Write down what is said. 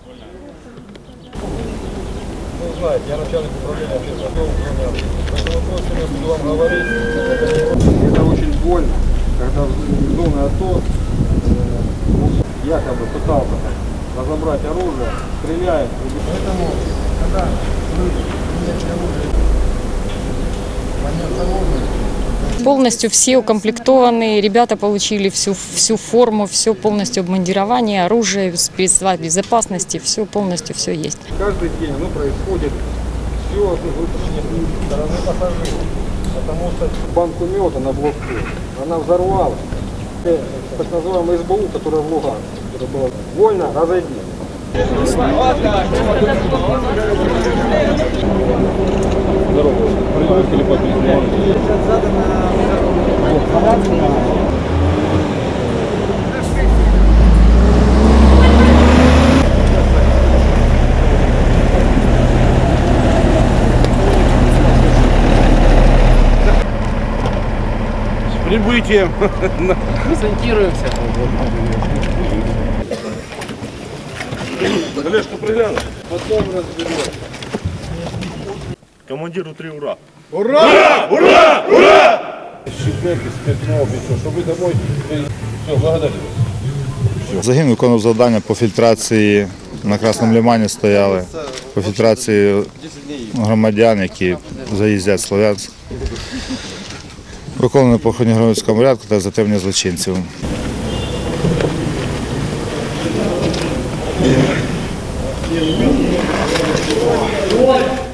Ну, знаете, я начальник управления общественного управления. Поэтому то, что я буду вам говорить, это, очень больно, когда в зоны АТО э, якобы пытался разобрать оружие, стреляет. Поэтому, когда люди имеют оружие, понятно, оружия, Полностью все укомплектованы, ребята получили всю, всю форму, все полностью обмундирование, оружие, средства безопасности, все полностью все есть. Каждый день ну, происходит все стороны пассажиров. Потому что банку меда на блокпост. Она взорвалась. Э, Так называемый СБУ, которая в Луганске, которая была вольно, разойди. С прибытием. Олежку пригляну. Потом разберем. Командиру три ура. щепетки, спиртного, все, чтобы вы домой... Все, благодарю вас. Загін виконував завдання по фільтрації на Красному лимані стояли, по фільтрації громадян, які заїздять в Слов'янськ. виконано по охороні громадського порядку та затримання злочинців. Yeah.